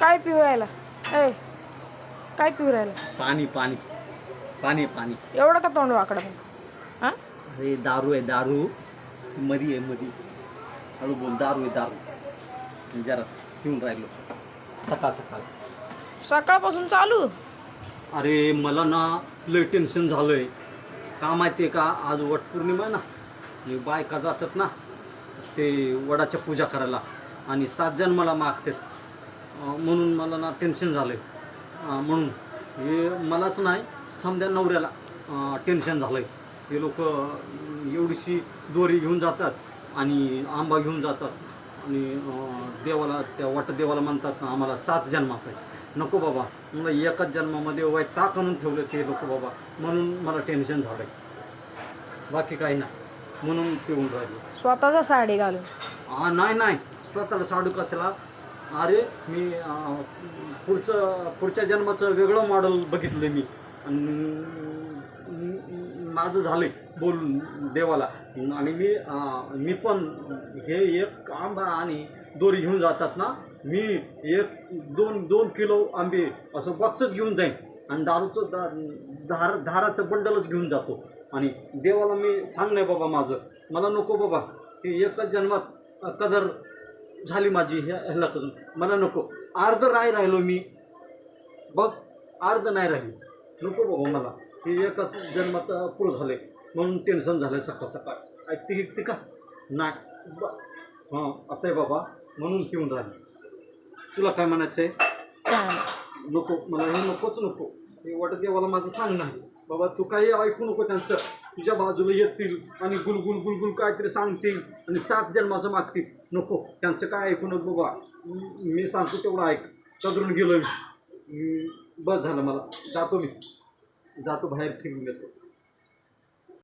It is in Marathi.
काय पिऊ राहिला ए काय पिऊ राहिला पाणी पाणी. पाणी पाणी. एवढं का तोंड वाकडं मग? हां? अरे दारू आहे दारू. मधी आहे मधी. हळू बोल दारू आहे दारू. जरा पिऊन राहिलो. सकाळ सकाळ. सकाळपासून चालू? अरे मला ना लय टेन्शन झालंय. का माहिती आहे का? आज वटपौर्णिमा आहे ना. हे बायका जातात ना ते वडाच्या पूजा करायला. आणि सात जण मला मागतात. म्हणून मला ना टेन्शन झालं आहे म्हणून. हे मलाच नाही समद्या नवऱ्याला टेन्शन झालं आहे हे लोक एवढीशी दोरी घेऊन जातात आणि आंबा घेऊन जातात. आणि देवाला त्या वटदेवाला म्हणतात ना आम्हाला सात जन्मात आहे. नको बाबा मला एकाच जन्मामध्ये वाईट ताक आणून ठेवलं ते लोक बाबा म्हणून मला टेन्शन झालं बाकी काही नाही म्हणून पिऊन राहिलो. स्वतःचा साडी घालून? हा नाही नाही. स्वतःला साडू कशाला? अरे मी पुढचं पुढच्या जन्माचं वेगळं मॉडेल बघितलं मी. माझं माझं आहे बोलून देवाला. आणि मी मी पण हे एक आंबा आणि दोरी घेऊन जातात ना मी एक दोन दोन किलो आंबे असं बॉक्सच घेऊन जाईन. आणि दारूचं दा धार धाराचं बंडलच घेऊन जातो. आणि देवाला मी सांग नाही बाबा माझं. मला नको बाबा. की एकच जन्मात कदर झाली माझी ह्या ह्याला करून मला नको. अर्ध नाही राहिलो मी. बघ अर्ध नाही राहिलो. नको बाबा मला. हे एकच जन्मात पूर झाले. म्हणून टेन्शन झालं सकाळ सकाळ. ऐकते ऐकते का? नाही. ब हां असं आहे बाबा. म्हणून पिऊन राहिले. तुला काय म्हणायचं आहे. नको. मला हे नकोच नको. हे वाटत देवाला माझं सांग नाही बाबा तू काही ऐकू नको त्यांचं. तुझ्या बाजूला येतील आणि गुलगुल गुलगुल काहीतरी सांगतील आणि सात जन्माचं मागतील. नको त्यांचं काय ऐकू नको बाबा. मी सांगतो तेवढं ऐक. चदरून गेलो मी बस झालं मला. जातो मी. जातो बाहेर फिरून येतो.